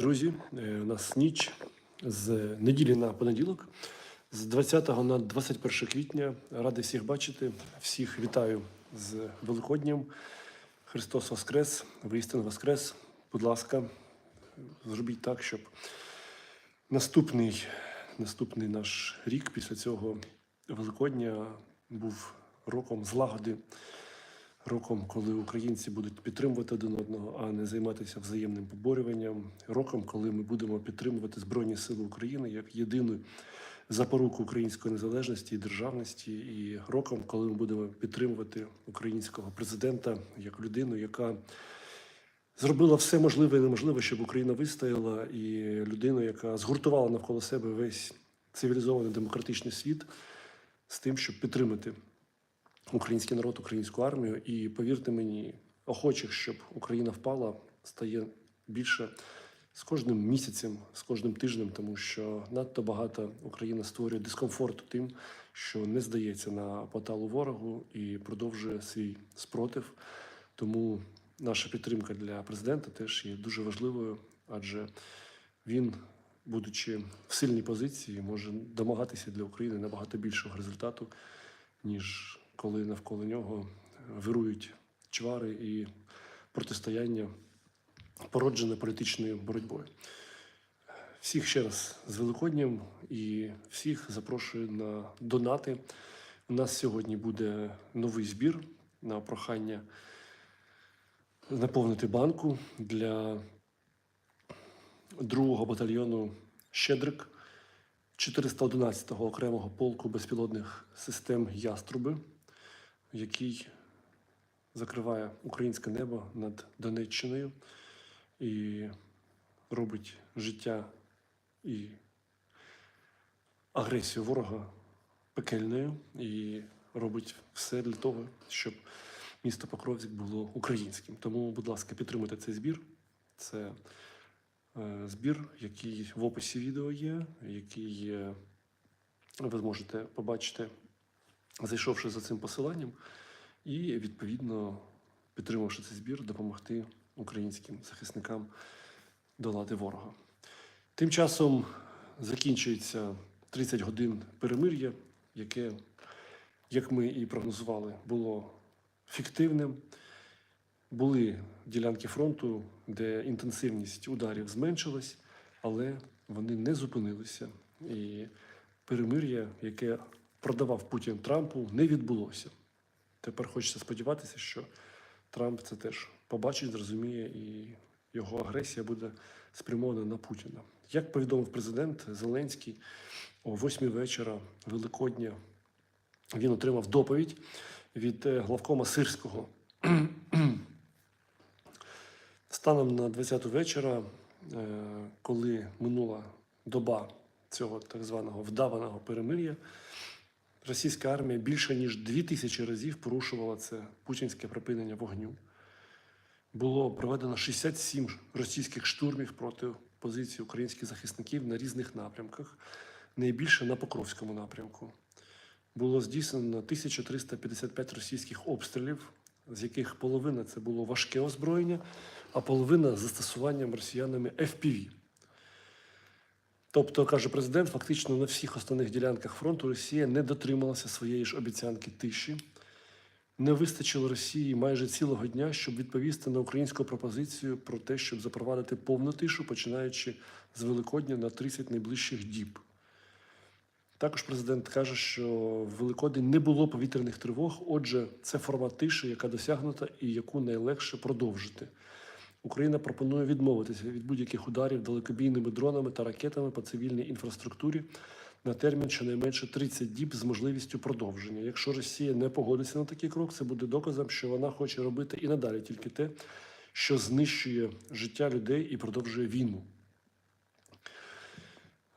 Друзі, е, у нас ніч з неділі на понеділок, з 20 на 21 квітня. Радий всіх бачити. Всіх вітаю з Великоднім. Христос Воскрес, воістину Воскрес. Будь ласка, зробіть так, щоб наступний, наступний наш рік після цього Великодня був роком злагоди, роком, коли українці будуть підтримувати один одного, а не займатися взаємним поборюванням, роком, коли ми будемо підтримувати Збройні Сили України як єдину запоруку української незалежності і державності, і роком, коли ми будемо підтримувати українського президента як людину, яка зробила все можливе і неможливе, щоб Україна вистояла, і людину, яка згуртувала навколо себе весь цивілізований демократичний світ з тим, щоб підтримати український народ, українську армію. І повірте мені, охочих, щоб Україна впала, стає більше з кожним місяцем, з кожним тижнем, тому що надто багато Україна створює дискомфорту тим, що не здається на поталу ворогу і продовжує свій спротив. Тому наша підтримка для президента теж є дуже важливою, адже він, будучи в сильній позиції, може домагатися для України набагато більшого результату, ніж коли навколо нього вирують чвари і протистояння, породжене політичною боротьбою. Всіх ще раз з Великоднім і всіх запрошую на донати. У нас сьогодні буде новий збір на прохання наповнити банку для другого батальйону Щедрик 411-го окремого полку безпілотних систем Яструби, який закриває українське небо над Донеччиною і робить життя і агресію ворога пекельною і робить все для того, щоб місто Покровськ було українським. Тому, будь ласка, підтримуйте цей збір. Це е, збір, який в описі відео є, який є, ви зможете побачити, зайшовши за цим посиланням, і відповідно, підтримавши цей збір, допомогти українським захисникам долати ворога. Тим часом закінчується 30 годин перемир'я, яке, як ми і прогнозували, було фіктивним. Були ділянки фронту, де інтенсивність ударів зменшилась, але вони не зупинилися. І перемир'я, яке продавав Путін Трампу, не відбулося. Тепер хочеться сподіватися, що Трамп це теж побачить, зрозуміє, і його агресія буде спрямована на Путіна. Як повідомив президент Зеленський, о 8 вечора Великодня він отримав доповідь від е, главкома Сирського. Станом на 20 вечора, е, коли минула доба цього так званого вдаваного перемир'я, російська армія більше ніж дві тисячі разів порушувала це путінське припинення вогню. Було проведено 67 російських штурмів проти позицій українських захисників на різних напрямках, найбільше на Покровському напрямку. Було здійснено 1355 російських обстрілів, з яких половина це було важке озброєння, а половина застосуванням росіянами FPV. Тобто, каже президент, фактично на всіх основних ділянках фронту Росія не дотрималася своєї ж обіцянки тиші. Не вистачило Росії майже цілого дня, щоб відповісти на українську пропозицію про те, щоб запровадити повну тишу, починаючи з Великодня на 30 найближчих діб. Також президент каже, що в Великодень не було повітряних тривог. Отже, це формат тиші, яка досягнута і яку найлегше продовжити. Україна пропонує відмовитися від будь-яких ударів далекобійними дронами та ракетами по цивільній інфраструктурі на термін щонайменше 30 діб з можливістю продовження. Якщо Росія не погодиться на такий крок, це буде доказом, що вона хоче робити і надалі тільки те, що знищує життя людей і продовжує війну.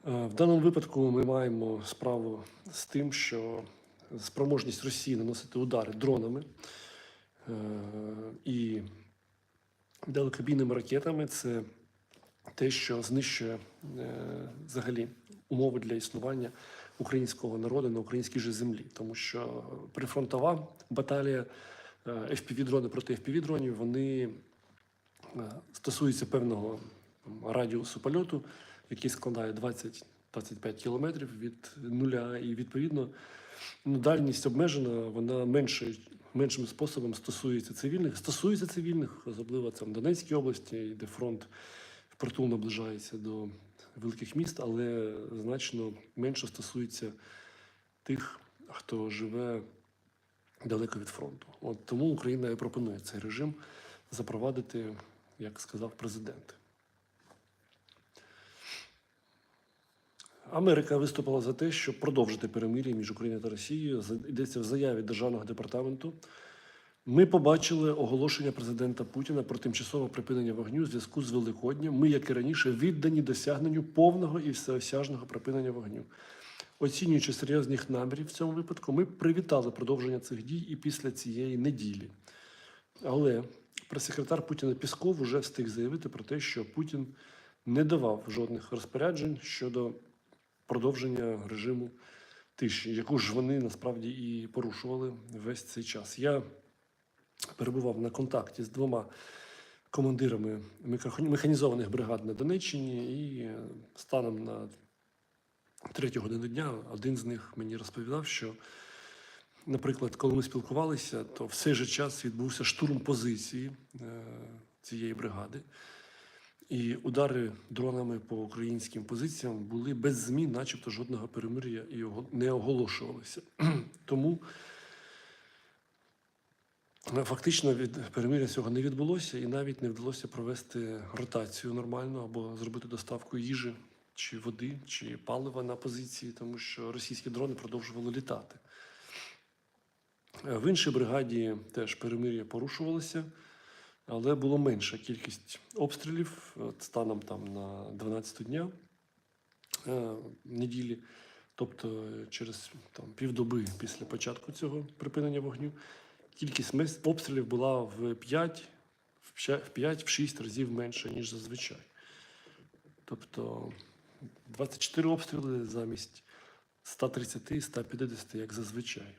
Е, В даному випадку ми маємо справу з тим, що спроможність Росії наносити удари дронами е, і далекобійними ракетами це те, що знищує е, взагалі умови для існування українського народу на українській же землі, тому що прифронтова баталія FPV-дрони проти FPV-дронів, вони е, стосуються певного радіусу польоту, який складає 20-25 кілометрів від нуля, і відповідно ну, дальність обмежена, вона менше, меншим способом стосується цивільних. Стосується цивільних, особливо там в Донецькій області, де фронт впритул наближається до великих міст, але значно менше стосується тих, хто живе далеко від фронту. От тому Україна і пропонує цей режим запровадити, як сказав президент. Америка виступила за те, щоб продовжити перемир'я між Україною та Росією. Йдеться в заяві Державного департаменту. Ми побачили оголошення президента Путіна про тимчасове припинення вогню у зв'язку з Великоднем. Ми, як і раніше, віддані досягненню повного і всеосяжного припинення вогню. Оцінюючи серйозних намірів в цьому випадку, ми привітали продовження цих дій і після цієї неділі. Але прес-секретар Путіна Пісков уже встиг заявити про те, що Путін не давав жодних розпоряджень щодо продовження режиму тиші, яку ж вони насправді і порушували весь цей час. Я перебував на контакті з двома командирами механізованих бригад на Донеччині, і станом на третю годину дня один з них мені розповідав, що, наприклад, коли ми спілкувалися, то в же час відбувся штурм позиції е, цієї бригади. І удари дронами по українським позиціям були без змін, начебто жодного перемир'я і не оголошувалося. Тому е, фактично від перемир'я цього не відбулося, і навіть не вдалося провести ротацію нормально або зробити доставку їжі чи води, чи палива на позиції, тому що російські дрони продовжували літати. Е, В іншій бригаді теж перемир'я порушувалося, але було менша кількість обстрілів станом там на 12 дня е, неділі, тобто через там, півдоби після початку цього припинення вогню, кількість обстрілів була в 5 в 5-6 разів менше, ніж зазвичай. Тобто 24 обстріли замість 130-150, як зазвичай.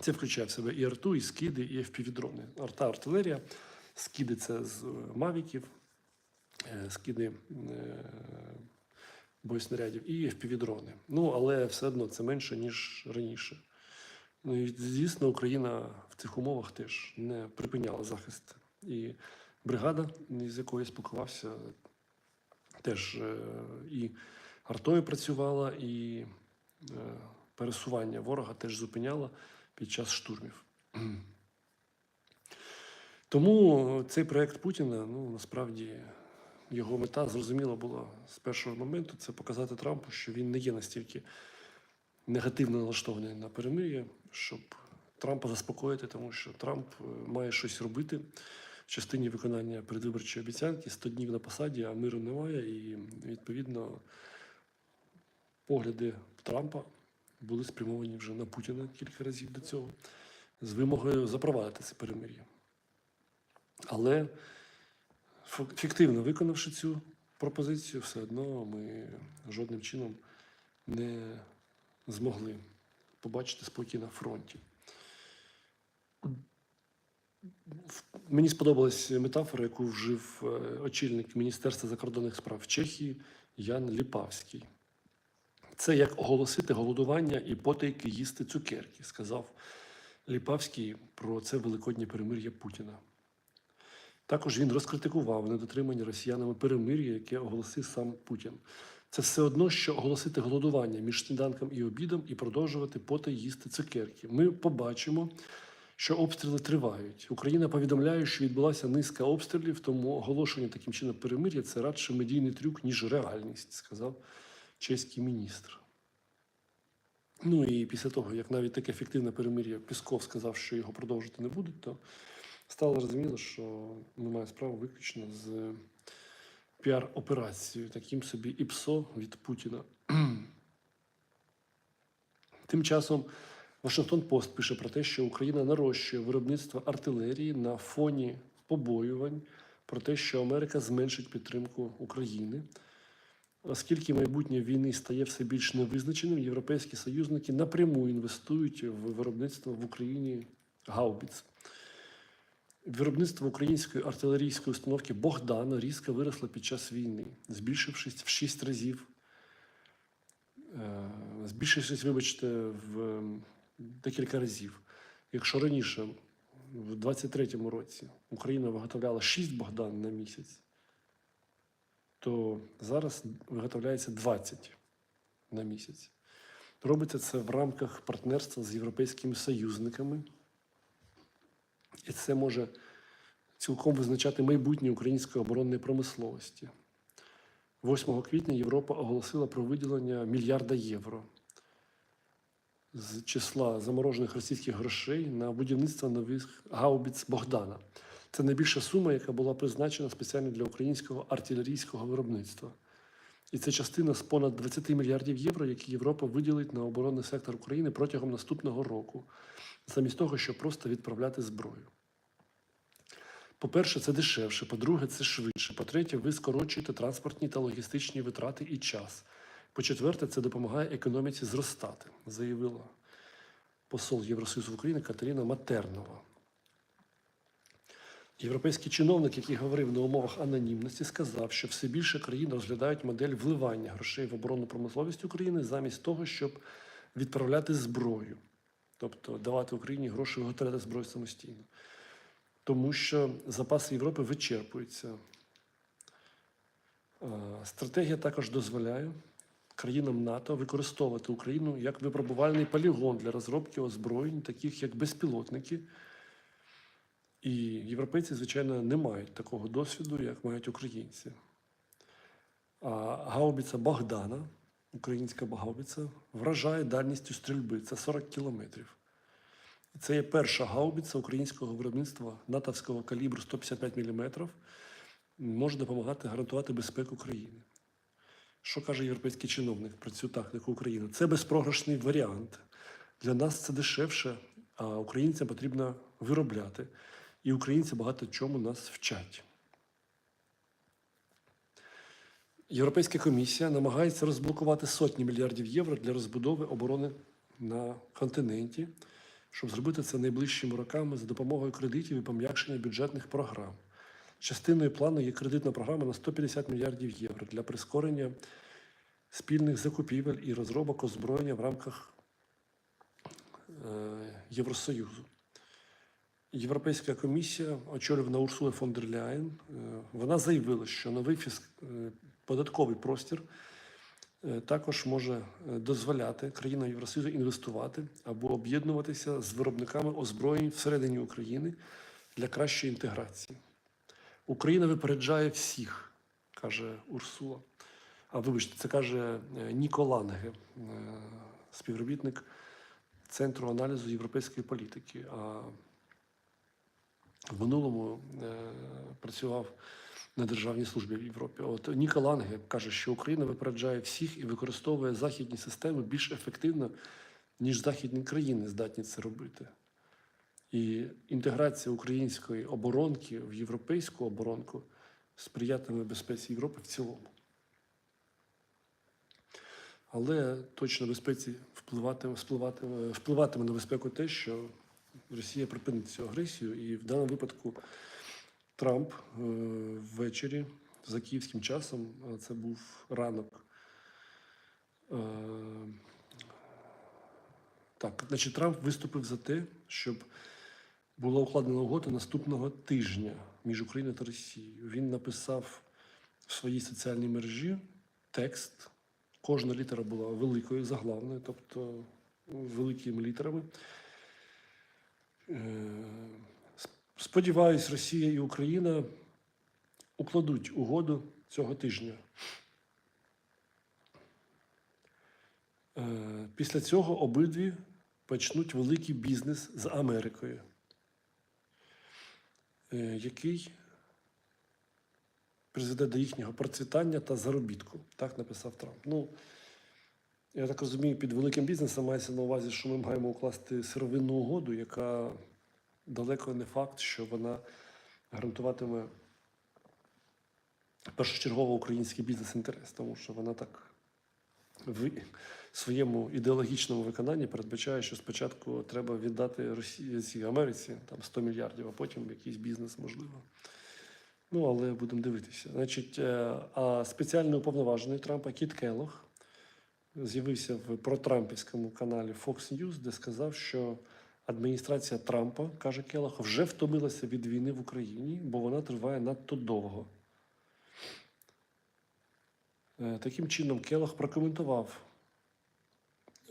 Це включає в себе і арту, і скиди, і FPV-дрони. Арта артилерія, скиди це з е, мавіків, е, скиди е, боєснарядів і FPV-дрони. Ну, але все одно це менше, ніж раніше. Ну і звісно, Україна в цих умовах теж не припиняла захист. І бригада, з якою я спілкувався, теж і артою працювала, і пересування ворога теж зупиняла під час штурмів. Тому цей проект Путіна, ну насправді його мета зрозуміла була з першого моменту це показати Трампу, що він не є настільки негативно налаштований на перемир'я, щоб Трампа заспокоїти, тому що Трамп е, має щось робити в частині виконання передвиборчої обіцянки 100 днів на посаді, а миру немає. І відповідно погляди Трампа були спрямовані вже на Путіна кілька разів до цього з вимогою запровадити це перемир'я. Але фіктивно виконавши цю пропозицію, все одно ми жодним чином не змогли побачити спокій на фронті. Мені сподобалась метафора, яку вжив е, очільник Міністерства закордонних справ Чехії Ян Ліпавський. Це як оголосити голодування і потайки їсти цукерки, сказав Ліпавський про це великоднє перемир'я Путіна. Також він розкритикував недотримання росіянами перемир'я, яке оголосив сам Путін. Це все одно, що оголосити голодування між сніданком і обідом і продовжувати потай їсти цукерки. Ми побачимо, що обстріли тривають. Україна повідомляє, що відбулася низка обстрілів, тому оголошення таким чином перемир'я це радше медійний трюк, ніж реальність, сказав чеський міністр. Ну і після того, як навіть таке ефективне перемир'я Пісков сказав, що його продовжити не будуть, то стало зрозуміло, що ми маємо справу виключно з піар-операцією, таким собі ІПСО від Путіна. Тим часом Вашингтон Пост пише про те, що Україна нарощує виробництво артилерії на фоні побоювань про те, що Америка зменшить підтримку України. Оскільки майбутнє війни стає все більш невизначеним, європейські союзники напряму інвестують в виробництво в Україні гаубіц. Виробництво української артилерійської установки Богдан різко виросло під час війни, збільшившись в 6 разів, е, збільшившись, вибачте, в декілька разів. Якщо раніше, в 23-му році, Україна виготовляла 6 Богдан на місяць, то зараз виготовляється 20 на місяць. Робиться це в рамках партнерства з європейськими союзниками. І це може цілком визначати майбутнє української оборонної промисловості. 8 квітня Європа оголосила про виділення мільярда євро з числа заморожених російських грошей на будівництво нових гаубіц Богдана. Це найбільша сума, яка була призначена спеціально для українського артилерійського виробництва. І це частина з понад 20 мільярдів євро, які Європа виділить на оборонний сектор України протягом наступного року, замість того, щоб просто відправляти зброю. По-перше, це дешевше. По-друге, це швидше. По-третє, ви скорочуєте транспортні та логістичні витрати і час. По-четверте, це допомагає економіці зростати, заявила посол Євросоюзу в Україні Катерина Матернова. Європейський чиновник, який говорив на умовах анонімності, сказав, що все більше країн розглядають модель вливання грошей в оборонну промисловість України замість того, щоб відправляти зброю, тобто давати Україні гроші виготовляти зброю самостійно. Тому що запаси Європи вичерпуються. Е, Стратегія також дозволяє країнам НАТО використовувати Україну як випробувальний полігон для розробки озброєнь, таких як безпілотники. І європейці, звичайно, не мають такого досвіду, як мають українці. А гаубиця Богдана, українська гаубиця, вражає дальністю стрільби це 40 кілометрів. Це є перша гаубиця українського виробництва натовського калібру 155 мм, може допомагати гарантувати безпеку країни. Що каже європейський чиновник про цю тактику України? Це безпрограшний варіант. Для нас це дешевше, а українцям потрібно виробляти. І українці багато чому нас вчать. Європейська комісія намагається розблокувати сотні мільярдів євро для розбудови оборони на континенті, щоб зробити це найближчими роками за допомогою кредитів і пом'якшення бюджетних програм. Частиною плану є кредитна програма на 150 мільярдів євро для прискорення спільних закупівель і розробок озброєння в рамках е, Євросоюзу. Європейська комісія, очолювана Урсула фон дер Ляєн, е, вона заявила, що новий фіск... е, податковий простір е, також може дозволяти країнам Євросоюзу інвестувати або об'єднуватися з виробниками озброєнь всередині України для кращої інтеграції. Україна випереджає всіх, каже Урсула. А вибачте, це каже е, Ніко Ланге, е, співробітник Центру аналізу європейської політики. В минулому е, працював на державній службі в Європі. От Ніка Ланге каже, що Україна випереджає всіх і використовує західні системи більш ефективно, ніж західні країни здатні це робити. І інтеграція української оборонки в європейську оборонку сприятиме безпеці Європи в цілому. Але точно безпеці впливатиме, впливатиме, впливатиме на безпеку те, що Росія припинить цю агресію, і в даному випадку Трамп е, ввечері за київським часом, це був ранок. Е, так, значить, Трамп виступив за те, щоб була укладена угода наступного тижня між Україною та Росією. Він написав в своїй соціальній мережі текст. Кожна літера була великою, заглавною, тобто великими літерами. Е, Сподіваюсь, Росія і Україна укладуть угоду цього тижня. Е, Після цього обидві почнуть великий бізнес з Америкою, е, який призведе до їхнього процвітання та заробітку. Так написав Трамп. Ну, я так розумію, під великим бізнесом мається на увазі, що ми маємо укласти сировинну угоду, яка далеко не факт, що вона гарантуватиме першочергово український бізнес-інтерес, тому що вона так в своєму ідеологічному виконанні передбачає, що спочатку треба віддати Росії Америці там 100 мільярдів, а потім якийсь бізнес можливо. Ну, але будемо дивитися. Значить, е, а спеціальний уповноважений Трампа Кіт Келлог з'явився в протрампівському каналі Fox News, де сказав, що адміністрація Трампа, каже Келлог, вже втомилася від війни в Україні, бо вона триває надто довго. Е, Таким чином, Келлог прокоментував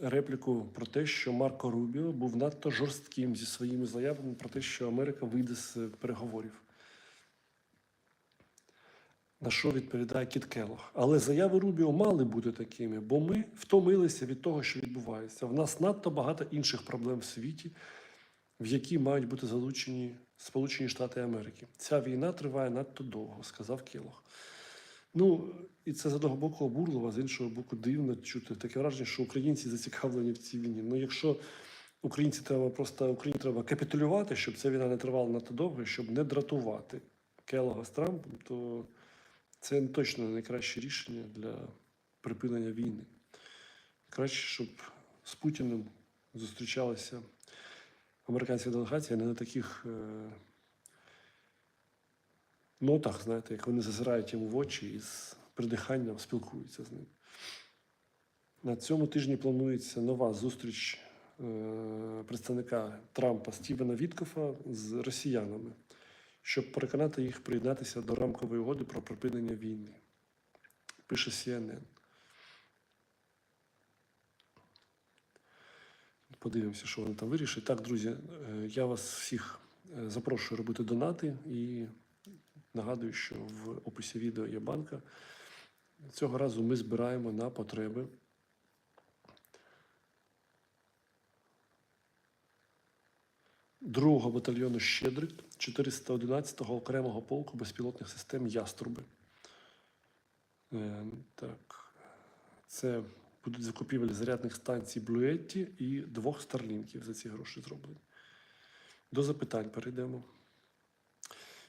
репліку про те, що Марко Рубіо був надто жорстким зі своїми заявами про те, що Америка вийде з переговорів. На що відповідає Кіт Келлог. Але заяви Рубіо мали бути такими, бо ми втомилися від того, що відбувається. В нас надто багато інших проблем в світі, в які мають бути залучені Сполучені Штати Америки. Ця війна триває надто довго, сказав Келлог. Ну, і це з одного боку обурливо, з іншого боку, дивно чути таке враження, що українці зацікавлені в цій війні. Ну, якщо українці треба просто Україні треба капітулювати, щоб ця війна не тривала надто довго, щоб не дратувати Келлога з Трампом, то це точно найкраще рішення для припинення війни. Краще, щоб з Путіним зустрічалася американська делегація не на таких е, нотах, знаєте, як вони зазирають йому в очі і з придиханням спілкуються з ним. На цьому тижні планується нова зустріч е, представника Трампа Стівена Віткофа з росіянами, щоб переконати їх приєднатися до рамкової угоди про припинення війни. Пише CNN. Подивимося, що вони там вирішать. Так, друзі, е, я вас всіх е, запрошую робити донати і нагадую, що в описі відео є банка. Цього разу ми збираємо на потреби другого батальйону Щедрик 411-го окремого полку безпілотних систем Яструби. Е, Так, це будуть закупівлі зарядних станцій Блюетті і двох старлінків за ці гроші зроблені. До запитань перейдемо.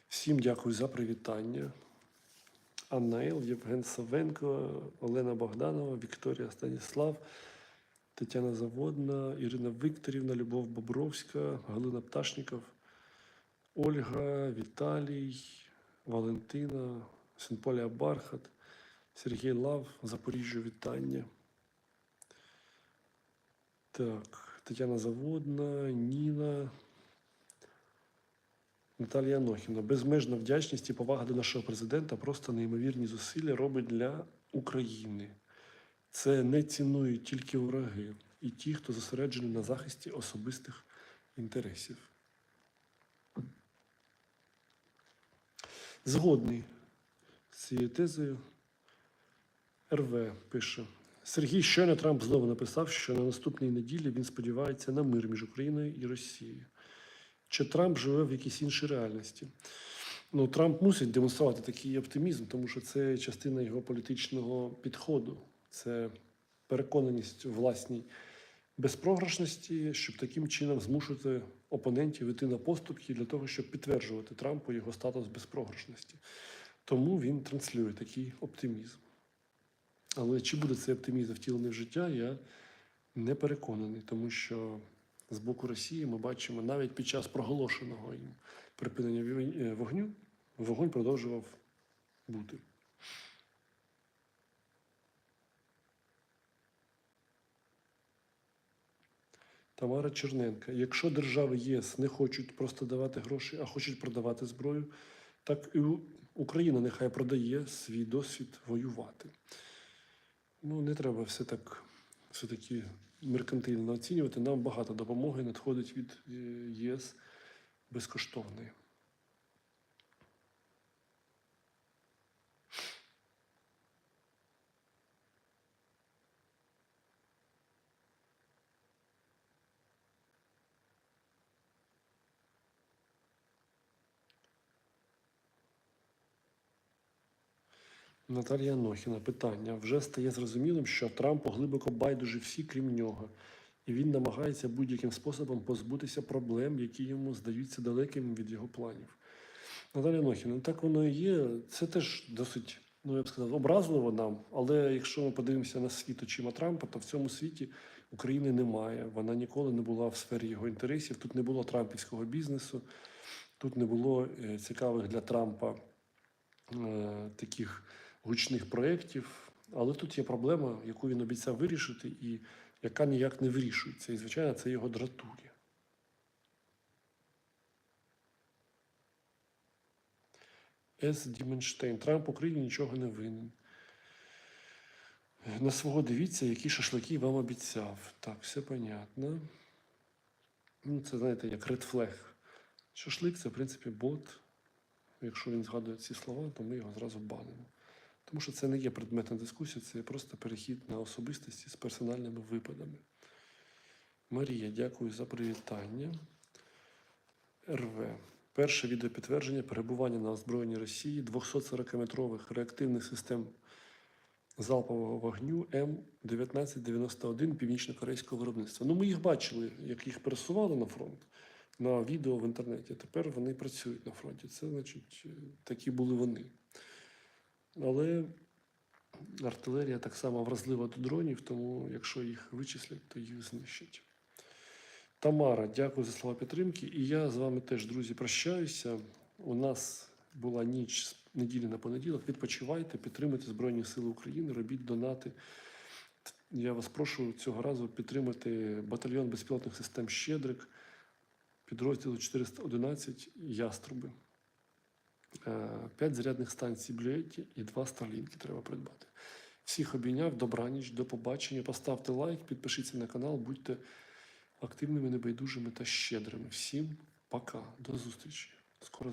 Всім дякую за привітання. Анна Ел, Євген Савенко, Олена Богданова, Вікторія Станіслав, Тетяна Заводна, Ірина Вікторівна, Любов Бобровська, Галина Пташніков, Ольга, Віталій, Валентина, Синполія Бархат, Сергій Лав, Запоріжжя вітання. Так, Тетяна Заводна, Ніна, Наталія Анохіна. Безмежна вдячність і повага до нашого президента, просто неймовірні зусилля робить для України. Це не цінують тільки вороги і ті, хто зосереджений на захисті особистих інтересів. Згодний з цією тезою. РВ пише. Сергій щойно Трамп знову написав, що на наступній неділі він сподівається на мир між Україною і Росією. Чи Трамп живе в якійсь іншій реальності? Ну, Трамп мусить демонструвати такий оптимізм, тому що це частина його політичного підходу. Це переконаність у власній безпрограшності, щоб таким чином змушувати опонентів іти на поступки для того, щоб підтверджувати Трампу його статус безпрограшності. Тому він транслює такий оптимізм. Але чи буде цей оптимізм втілений в життя, я не переконаний, тому що з боку Росії ми бачимо навіть під час проголошеного їм припинення е, вогню, вогонь продовжував бути. Тамара Черненка. Якщо держави ЄС не хочуть просто давати гроші, а хочуть продавати зброю, так і Україна нехай продає свій досвід воювати. Ну, не треба все так все-таки меркантильно оцінювати. Нам багато допомоги надходить від е, ЄС безкоштовної. Наталія Нохіна, питання. Вже стає зрозумілим, що Трампу глибоко байдуже всі, крім нього, і він намагається будь-яким способом позбутися проблем, які йому здаються далекими від його планів. Наталія Нохіна, так воно і є. Це теж досить ну я б сказав, образливо нам. Але якщо ми подивимося на світ очима Трампа, то в цьому світі України немає. Вона ніколи не була в сфері його інтересів. Тут не було трампівського бізнесу, тут не було е, цікавих для Трампа е, таких гучних проєктів. Але тут є проблема, яку він обіцяв вирішити, і яка ніяк не вирішується. І, звичайно, це його дратує. С. Діменштейн. Трамп Україні нічого не винен. На свого дивіться, які шашлики вам обіцяв. Так, все понятно. Ну, це, знаєте, як Flag. Шашлик це, в принципі, бот. Якщо він згадує ці слова, то ми його зразу банимо. Тому що це не є предметна дискусія, це є просто перехід на особистості з персональними випадами. Марія, дякую за привітання. РВ. Перше відеопідтвердження перебування на озброєнні Росії 240-метрових реактивних систем залпового вогню М1991 північно-корейського виробництва. Ну, ми їх бачили, як їх пересували на фронт на відео в інтернеті. Тепер вони працюють на фронті. Це, значить, такі були вони. Але артилерія так само вразлива до дронів, тому якщо їх вичислять, то їх знищать. Тамара, дякую за слова підтримки. І я з вами теж, друзі, прощаюся. У нас була ніч з неділі на понеділок. Відпочивайте, підтримуйте Збройні Сили України, робіть донати. Я вас прошу цього разу підтримати батальйон безпілотних систем Щедрик, підрозділу 411 Яструби. Е, П'ять зарядних станцій Блюетті і два старлінки треба придбати. Всіх обійняв, добраніч, до побачення. Поставте лайк, підпишіться на канал, будьте активними, небайдужими та щедрими. Всім пока, до зустрічі. Скоро